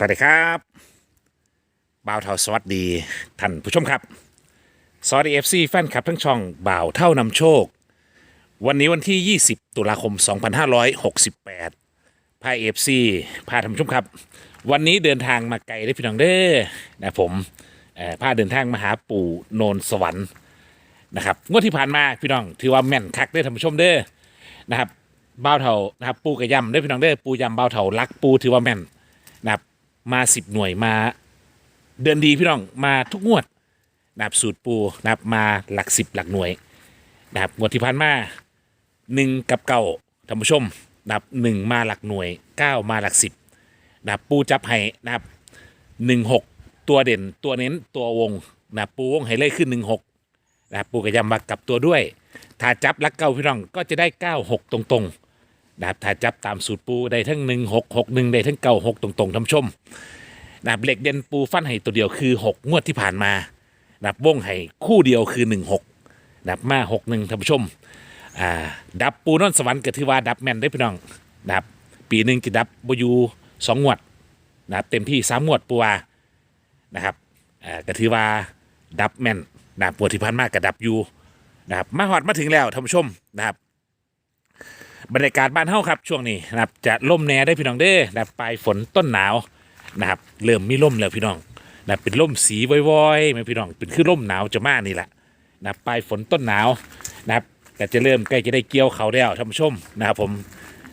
สวัสดีครับบ่าวเท่าสวัสดีท่านผู้ชมครับสวัสดีเอฟซีแฟนคลับทั้งช่องบ่าวเท่านำโชค วันนี้วันที่ 20 ตุลาคม 2568พาเอฟซีพาท่านผู้ชมครับ วันนี้เดินทางมาไกลได้พี่น้องเด้อนะผมพาเดินทางมาหาปู่โนนสวรรค์นะครับงวดที่ผ่านมาพี่น้องถือว่าแม่นคักได้อท่านผู้ชมเด้อนะครับบ่าวเท่านะครับปูกระยำได้อพี่น้องเด้อปูยำบ่าวเท่ารักปูถือว่าแม่นนะครับ มาสิบหน่วยมาเดือนดีพี่น้องมาทุกงวดนะครับสูตรปูนะครับมาหลักสิบหลักหน่วยนะครับงวดที่ผ่านมาหนึ่งกับเก้าท่านผู้ชมนะครับหนึ่งมาหลักหน่วยเก้ามาหลักสิบนะครับปูจับให้นะครับหนึ่งหกตัวเด่นตัวเน้นตัววงนะครับปูวงให้เลขขึ้นหนึ่งหกนะครับปูก็ย้ำมากลับตัวด้วย ถ้าจับลักเก้าพี่น้องก็จะได้เก้าหกตรงๆ นะครับถ้าจับตามสูตรปูได้ทั้งหนึ่งหกหกหนึ่งได้ทั้งเก้าหกตรงๆท่านชมนะครับเหล็กเด่นปูฟันให้ตัวเดียวคือหกงวดที่ผ่านมานะครับวงให้คู่เดียวคือหนึ่งหกนะครับมาหกหนึ่งท่านชมอ่าดับปูนอนสวรรค์ก็ถือว่าดับแมนได้พี่น้องนะครับปีหนึ่งจะดับบอยูสองงวดนะครับเต็มที่สามงวดปูวานะครับอ่าก็ถือว่าดับแมนนะครับปวดที่ผ่านมากกับดับยูนะครับมาหอดมาถึงแล้วท่านผู้ชมนะครับ บรรยากาศบ้านเฮาครับช่วงนี้นะครับจะล่มแน่ได้พี่น้องเด้อนะครับปลายฝนต้นหนาวนะครับเริ่มมีล่มแล้วพี่น้องนับเป็นล่มสีวอยๆไหมพี่น้องเป็นคือล่มหนาวจะมานี่แหละนับปลายฝนต้นหนาวนะครับก็จะเริ่มใกล้จะได้เกี่ยวเขาแล้วท่านผู้ชมนะครับผม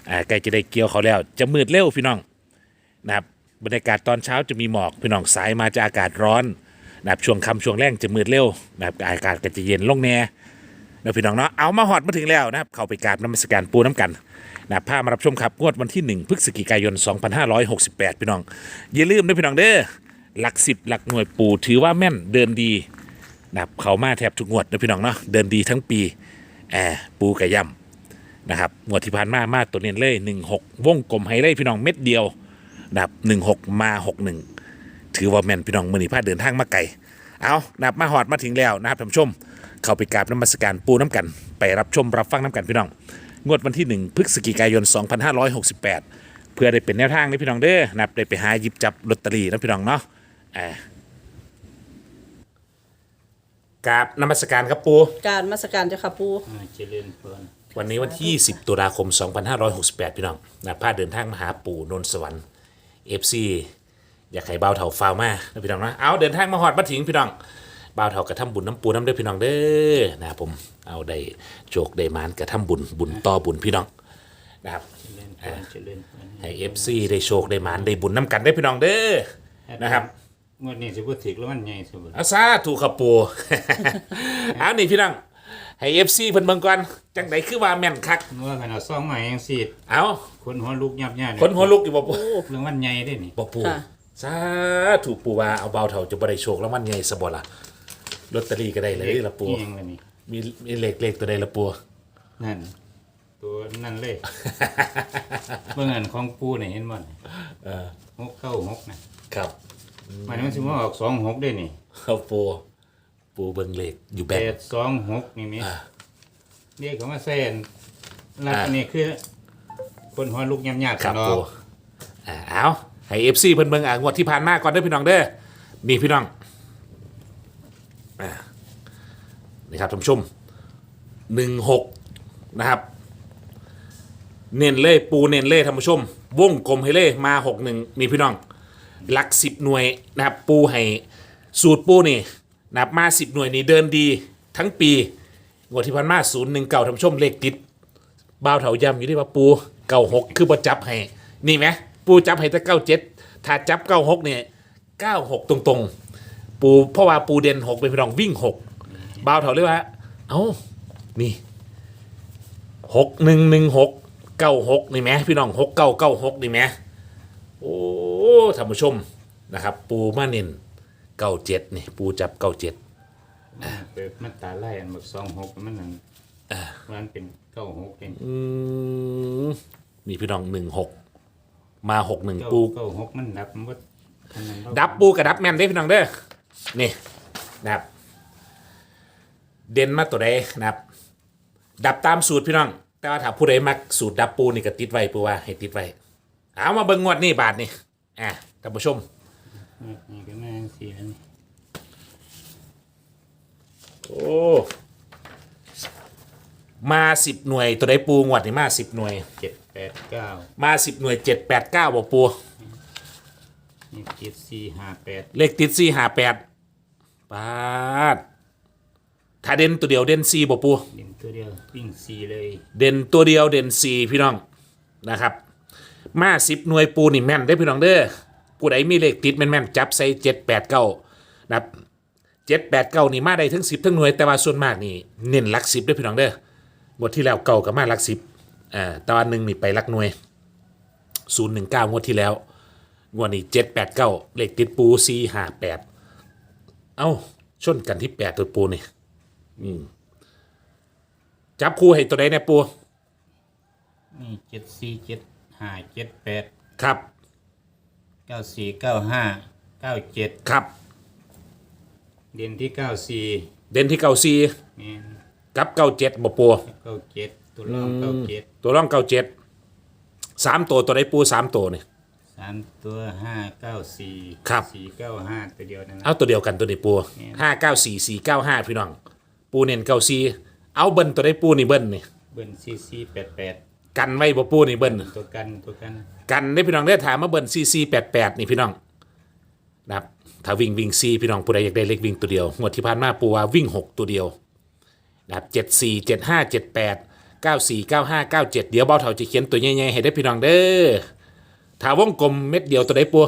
อ่าใกล้จะได้เกี่ยวเขาแล้ว จะมืดเร็วพี่น้องนะครับบรรยากาศตอนเช้าจะมีหมอกพี่น้องสายมาจะอากาศร้อนนะครับช่วงค่ำช่วงแรงจะมืดเร็วนะครับอากาศก็จะเย็นลงแน่ นะพี่น้องเนาะเอามาหอดมาถึงแล้วนะครับ เข้าไปกราบน้ำมศการปูน้ำกันนะพามารับชมครับงวดวันที่ 1พฤศจิกายน 2568 พี่น้อง อย่าลืมนะพี่น้องเด้อหลักสิบหลักหน่วยปูถือว่าแม่นเดินดีนะครับเขามาแทบทุกงวดนะพี่น้องเนาะเดินดีทั้งปีแอร์ปูกระยำนะครับงวดที่ผ่านมามาตัวเน้นเลย 16 วงกลมไฮไลท์พี่น้องเม็ดเดียวนะครับ16 มา 61 ถือว่าแม่นพี่น้องมือนีพาเดินทางมาไกลเอานับมาหอดมาถึงแล้วนะครับท่านผู้ชม เข้าไปกราบน้ำมัสการปูน้ำกัน ไปรับชมรับฟังน้ำกันพี่น้อง งวดวันที่ 1พฤศจิกายน 2568 เพื่อได้เป็นแนวทางให้พี่น้องเด้อนะครับได้ไปหาหยิบจับลอตเตอรี่นะพี่น้องเนาะอ่ากราบน้ำมัสการครับปู การมาสการเจ้าค่ะปู อ่าเจริญพรวันนี้วันที่ 10 ตุลาคม 2568 พี่น้องนะพาเดินทางมาหาปู่นนท์สวรรค์ FC อยากให้เบาเถาฟาวมานะพี่น้องนะเอาเดินทางมาหอดมาถึงพี่น้องเบาเถากระทำบุญน้ำปูน้ำเด้อพี่น้องเด้อนะครับผมเอาได้โจกได้มานกระทำบุญบุญต่อบุญพี่น้องนะครับเจริญพรเจริญพรให้ FC ได้โชคได้มานได้บุญน้ำกันได้อพี่น้องเด้อนะครับงวดนี้สิบ่ถึกแล้วมันใหญ่สุดอาซาถูกขับปูเอานี่พี่น้องให้ FC เพิ่นเบิ่งก่อนจังไดคือว่าแม่นคักว่ากันเอาซองใหม่ยังสิเอาคนหัวลุกยับยั้คนหัวลุกอยู่บ่ปูเรื่องมันใหญ่ได้นี่บ่ปูค่ะสาถูกปูว่าเอาเบาเท่าจะบ่ได้โชคแล้วมันใหญ่สะบ่ล่ะ ลอตเตอรี่ก็ได้เลยละปูเอียงเลยนี่มีมีเลขเลขตัวใดละปูนั่น ตัวนั่นเลยเบิ่งอันของปูนี่เห็นบ่นี่เออหกเข้าหกนะครับมันมันสิมาออกสองหกได้นี่เอาปูปูเบิ่งเลขอยู่แบแปบดสองหกนี่มีอ่าเรียกเขามาแซ่นลักอ่าอันนี้คือ คนหัวลุกยับยั้ครับเนาะปูอ่าเอาให้ FC เพิ่นเบิ่งอ่างวดที่ผ่านมาก่อนเด้อพี่น้องเด้อนี่พี่น้อง อ่านี่ครับท่านผู้ชม16นะครับ เน้นเล่ปูเน้นเล่ท่านผู้ชม วงกลมให้เล่มาหกหนึ่งนี่พี่น้องหลักสิบหน่วยนะครับปูให้สูตรปูนี่นะครับมาสิบหน่วยนี่เดินดีทั้งปีงวดที่พันมาศูนย์หนึ่งเก่าท่านผู้ชมเลขติดบ่าวเถายำอยู่ที่ว่าปูเก้าหกคือบ่จับให้นี่ไหมปูจับให้แต่เก้าเจ็ดถ้าจับเก้าหกเนี่ยเก้าหกตรงๆ ปูเพราะว่าปูเด่นหกเป็นพี่น้องวิ่งหกบ่าวเถาเรียกว่า เอ้านี่หกหนึ่งหนึ่งหกเก้าหกนี่ไหมพี่น้องหกเก้าเก้าหกนี่ไหมโอ้ท่านผู้ชมนะครับ ปูมาเน้นเก้าเจ็ดนี่ ปูจับเก้าเจ็ดเปิดมันตาไล่อันหมดสองหกมันนั่นมันเป็นเก้าหกเองอืมนี่พี่น้องหนึ่งหกมาหกหนึ่งเก้าปูเก้าหกมันดับมันบ่อันนั้นบ่ดับปูกับดับแมนได้อพี่น้องเด้อ นี่นะครับ เด่นมาตัวใดนะครับ ดับตามสูตรพี่น้อง แต่ว่าถ้าผู้ใดมักสูตรดับปูนี่ก็ติดไว้ปูว่าให้ติดไว้เอามาเบิ่งงวดนี่บาทนี่อะท่านผู้ชมนี่ก็มาเสียนี่โอ้มาสิบหน่วยตัวใดปูงวดนี่มาสิบหน่วย เจ็ดแปดเก้ามาสิบหน่วยเจ็ดแปดเก้าบ่ปูนี่เจ็ดสี่ห้าแปดเลขติดสี่ห้าแปด ปาดถ้าเด่นตัวเดียวเด่นสี่บ่ปู เด่นตัวเดียววิ่งสี่เลยเด่นตัวเดียวเด่นสี่พี่น้องนะครับ มาสิบหน่วยปูนี่แม่นได้อพี่น้องเด้อผู้ใดมีเลขติดแม่นๆจับใส่เจ็ดแปดเก้านะครับเจ็ดแปดเก้านี่มาได้ทั้งสิบทั้งหน่วยแต่ว่าส่วนมากนี่เน้นหลักสิบได้อพี่น้องเด้องวดที่แล้วเก่ากับมาหลักสิบอ่าแตอนหนึ่งนี่ไปหลักหน่วยศูนย์หนึ่งเก้างวดที่แล้วงวดนี้เจ็ดแปดเก้าเลขติดปูสี่ห้าแปด เอ้าชนกันที่แปดตัวปูนี่อืมจับคู่ให้ตัวใดเนี่ยปูนี่เจ็ดสี่เจ็ดห้าเจ็ดแปดครับเก้าสี่เก้าห้าเก้าเจ็ดครับ เด่นที่เก้าสี่เด่นที่เก้าซีนี่กับเก้าเจ็ดบ่ปูเก้าเจ็ดตัวรองเก้าเจ็ดตัวร่องเก้าเจ็ดสามตัวตัวใดปูสามตัวนี่ สามตัวห้าเก้าสี่ครับ สี่เก้าห้าตัวเดียวนั่นแหละเอาตัวเดียวกันตัวนี้ปูเนี่ยห้าเก้าสี่สี่เก้าห้าพี่น้อง ปูเน้นเก้าซีเอาเบิ้ลตัวใดปูนี่เบิ้ลนี่เบิ้ลสี่สี่แปดแปดกันไว้บ่ปูนี่เบิ้ล ตัวกันตัวกันกันได้พี่น้องได้ถามมาเบิ้ลซีซีแปดแปดนี่พี่น้องนะครับถ้าวิ่งวิ่งซีพี่น้องผู้ใดอยากได้เล็กวิ่งตัวเดียวงวดที่ผ่านมาปูว่าวิ่งหกตัวเดียวนะครับเจ็ดสี่เจ็ดห้าเจ็ดแปดเก้าสี่เก้าห้าเก้าเจ็ดเดี๋ยวเบาเถาจะเขียนตัวใหญ่ๆให้ได้พี่น้องเด้อ ถ้าวงกลมเม็ดเดียวตัวใดปู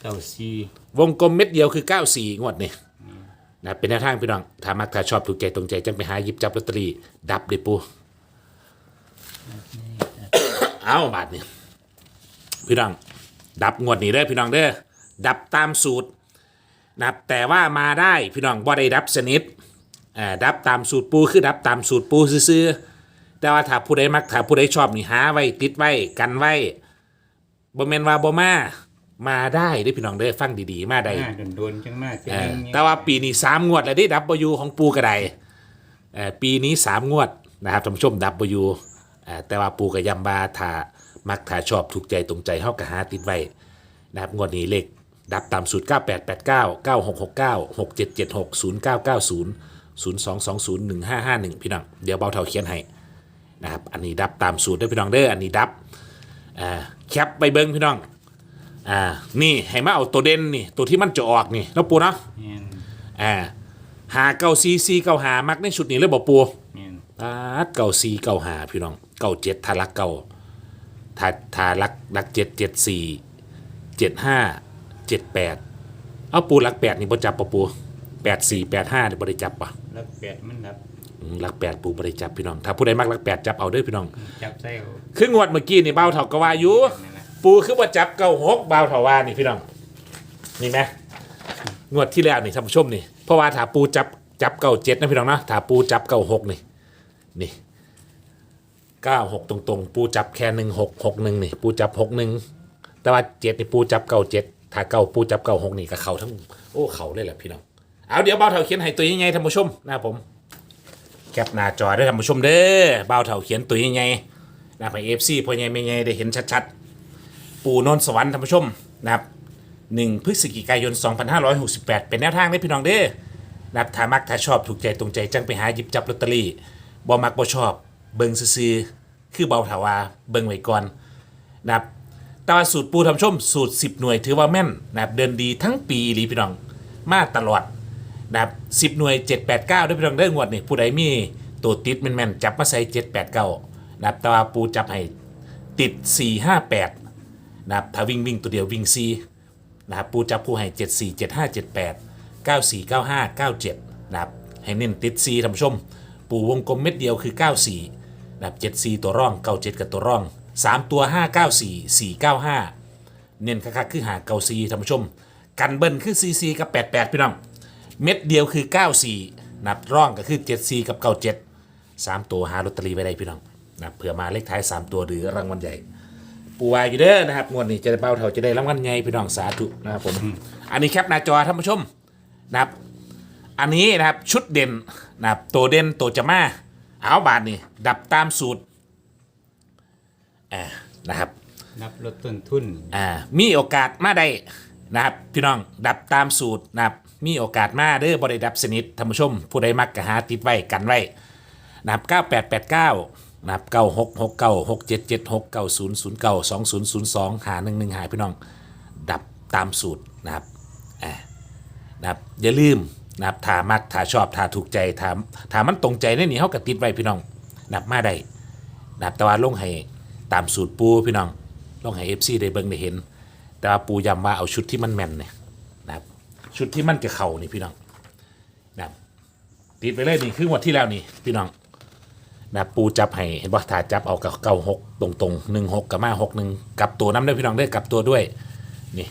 เก้าสี่วงกลมเม็ดเดียวคือ94งวดนี่นะเป็นแนวทางพี่น้องถ้ามักถ้าชอบถูกใจตรงใจจังไปหาหยิบจับลอตเตอรี่ดับเลยปู เอาบาทนี่พี่น้อง ดับงวดนี้เด้อพี่น้องเด้อดับตามสูตรนะครับแต่ว่ามาได้พี่น้องบ่ได้ดับสนิทอ่าดับตามสูตรปูคือดับตามสูตรปูซื่อๆแต่ว่าถ้าผู้ใดมักถ้าผู้ใดชอบนี่หาไว้ติดไว้กันไว้ บ่แม่นว่าบ่มา มาได้เด้อพี่น้องเด้อฟังดีๆ มาได้ หน้าโดนๆจังมากเออแต่ว่าปีนี้สามงวดแล้วที่ดับเบิลยูของปูกระไดเออปีนี้สามงวดนะครับท่านผู้ชมดับเบิลยูแต่ว่าปูกับยำบาถ้ามักถ้าชอบถูกใจตรงใจเฮากะหาติดไว้นะครับงวดนี้เลขดับตามสูตร 9889 9669 6776 0990 0220 1551 พี่น้อง เดี๋ยวเบาเท่าเขียนให้นะครับอันนี้ดับตามสูตรด้วยพี่น้องเด้ออันนี้ดับ อ่าแคปไปเบิ้งพี่น้องอ่านี่ให้มาเอาตัวเด่นนี่ตัวที่มันจะออกนี่แล้วปูเนาะเนียนอ่าหาเก้าซีซีเก้าหามักในชุดนี้เลยบอกปูเนียนอ่าเก้าซีเก้าหาพี่น้องเก้าเจ็ดทารักเก้าทาทารักรักเจ็ดเจ็ดสี่เจ็ดห้าเจ็ดแปดเอาปูรักแปดนี่บ่จับปะปูแปดสี่แปดห้านี่บ่ได้จับปะแล้วแปดมันดับ อืมรักแปดปูบ่ได้จับพี่น้อง ถ้าผู้ใดมักรักแปดจับเอาเด้อพี่น้อง จับใส่เอาคืองวดเมื่อกี้นี่เบ้าเถากว่าอยู่นั่นแหละปูคือว่าจับเก้าหกเบาวเถาว่านี่พี่น้อง นี่ไหมงวดที่แล้วนี่ท่านผู้ชมนี่เพราะว่าถ้าปูจับจับเก้าเจ็ดนะพี่น้องนะถ้าปูจับเก้าหกนี่นี่เก้าหกตรงๆ ปูจับแค่หนึ่งหกหกหนึ่งนี่ปูจับหกหนึ่งแต่ว่าเจ็ดนี่ปูจับเก้าเจ็ดถ้าเก้าปูจับเก้าหกนี่ก็เขาทั้งโอ้เขาเลยแหละพี่น้องเอาเดี๋ยวเบาวเถาเขียนให้ตัวยังไงท่านผู้ชมนะครับผม แคปหน้าจอได้ท่านผู้ชมเด้อเบาเถาเขียนตัวยังไงนะให้เอฟซีพอยังไม่ไงได้เห็นชัดๆ ปู่นนท์สวรรค์ท่านผู้ชมนะครับ1พฤศจิกายน 2568 เป็นแนวทางได้พี่น้องเด้อนะครับถ้ามักถ้าชอบถูกใจตรงใจจังไปหาหยิบจับลอตเตอรี่บ่มักบ่ชอบ เบิ่งซื่อๆคือเบาถาวาเบิ่งไว้ก่อนนะครับแต่ว่าสูตรปูทำชมสูตร 10 หน่วยถือว่าแม่นนะครับเดินดีทั้งปีอีหลีพี่น้อง มาตลอด นะครับ10หน่วย 789ด้วยพี่น้องเด้องวดนี่ผู้ใดมีตัวติดแม่นๆจับมาใส่789นะครับแต่ว่าปูจับให้ติด 458นะครับถ้าวิ่งวิ่งตัวเดียววิ่งซีนะครับปูจับผู้ให้เจ็ดสี่เจ็ดห้าเจ็ดแปดเก้าสี่เก้าห้าเก้าเจ็ดนะครับให้เน้นติดซีท่านผู้ชม ปูวงกลมเม็ดเดียวคือเก้าสี่นะครับเจ็ดสี่ตัวร่องเก้าเจ็ดกับตัวร่องสามตัวห้าเก้าสี่สี่เก้าห้าเน้นคักๆคือหาเก้าสี่ท่านผู้ชม กันเบิ้ลคือซีซีกับแปดแปดพี่น้อง เม็ดเดียวคือเก้าสี่นับร่องก็คือเจ็ดสี่กับเก้าเจ็ดสามตัวหาลอตเตอรี่ไว้ได้พี่น้องนะครับเผื่อมาเลขท้ายสามตัวหรือรางวัลใหญ่ ปูวายอยู่เด้อนะครับงวดนี้จะได้เบาเท่าจะได้รางวัลใหญ่พี่น้องสาธุนะครับผมอันนี้แคปหน้าจอท่านผู้ชมนะครับ อันนี้นะครับชุดเด่นนะครับตัวเด่นตัวจะมาเอาบาทนี่ดับตามสูตรอ่านะครับ นับลดต้นทุนอ่ามีโอกาสมาได้ นะครับพี่น้องดับตามสูตรนะครับมีโอกาสมาเด้อบริดับสนิทท่านผู้ชม ผู้ใดมักกะหาติดไว้กันไว้นะครับ9889นะครับ9669 6776 9009 2002หา11หาพี่น้อง ดับตามสูตรนะครับอ่านะครับอย่าลืมนะครับถ้ามักถ้าชอบถ้าถูกใจถ้าถ้ามันตรงใจในนี่เฮาก็ติดไว้พี่น้องนะครับมาได้นะครับแต่ว่าลงให้ตามสูตรปูพี่น้องลงให้เอฟซีได้เบิ่งได้เห็น แต่ว่าปูย้ำว่าเอาชุดที่มันแม่นเนี่ยนะครับชุดที่มันจะเข่านี่พี่น้องนะครับติดไปเลยนี่คืองวดที่แล้วนี่พี่น้องนะปูจับให้เห็นว่าถ้าจับเอากับเก้าหกตรงตรงหนึ่งหกกับมาหกหนึ่งกลับตัวน้ำด้วยพี่น้องด้อกลับตัวด้วยนี่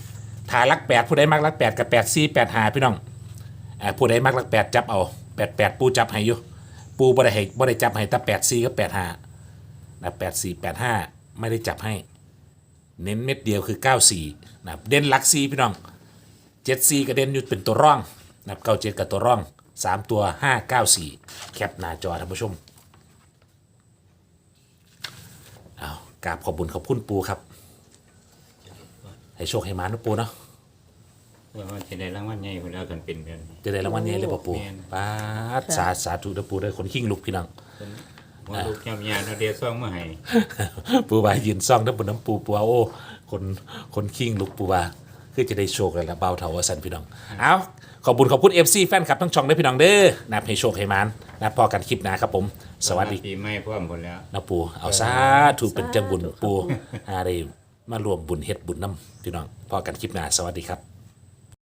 ถ้ารักแปดผู้ใดมักรักแปดกับแปดสี่แปดหาพี่น้องอ่าผู้ใดมักรักแปดจับเอาแปดแปดปูจับให้อยู่ปูบ่ได้ให้บ่ได้จับให้แต่แปดสี่กับแปดหานะแปดสี่แปดห้าไม่ได้จับให้ เน้นเม็ดเดียวคือ 94นะครับเด่นหลักซีพี่น้อง7ซีก็เด่นอยู่เป็นตัวร่องนะครับเก้าเจ็ดกับตัวร่อง 3 ตัว 594 แคปหน้าจอท่านผู้ชมเอากราบขอบบุญขอบคุณปูครับ ให้โชคให้มานะปูเนาะว่ามันจะได้รางวัลใหญ่คนแล้วกันเป็นกันจะได้รางวัลนี้เลยป่ะปูแม่นป้าดสาสาธุนะปูด้วยคนขิ้งลุกพี่น้อง ว่าลูกยำยาเราเดียวซ่องมาให้ปูบายืนซ่องน้ำบนน้ำปูปูว่าโอ้คนคนคิงลุกปูบาคือจะได้โชคเลยละเบาเถาว่าสันพี่น้อง เอาขอบคุณขอบคุณเอฟซีแฟนคลับทั้งช่องด้วยพี่น้องเด้อนะให้โชคให้มานนะพอกันคลิปหนาครับผม สวัสดีปีใหม่พร้อมหมดแล้วนะปู เอาซาถูกเป็นจังบุญปูอาได้มารวมบุญเฮ็ดบุญน้ำพี่น้องพอกันคลิปหนาสวัสดีครับ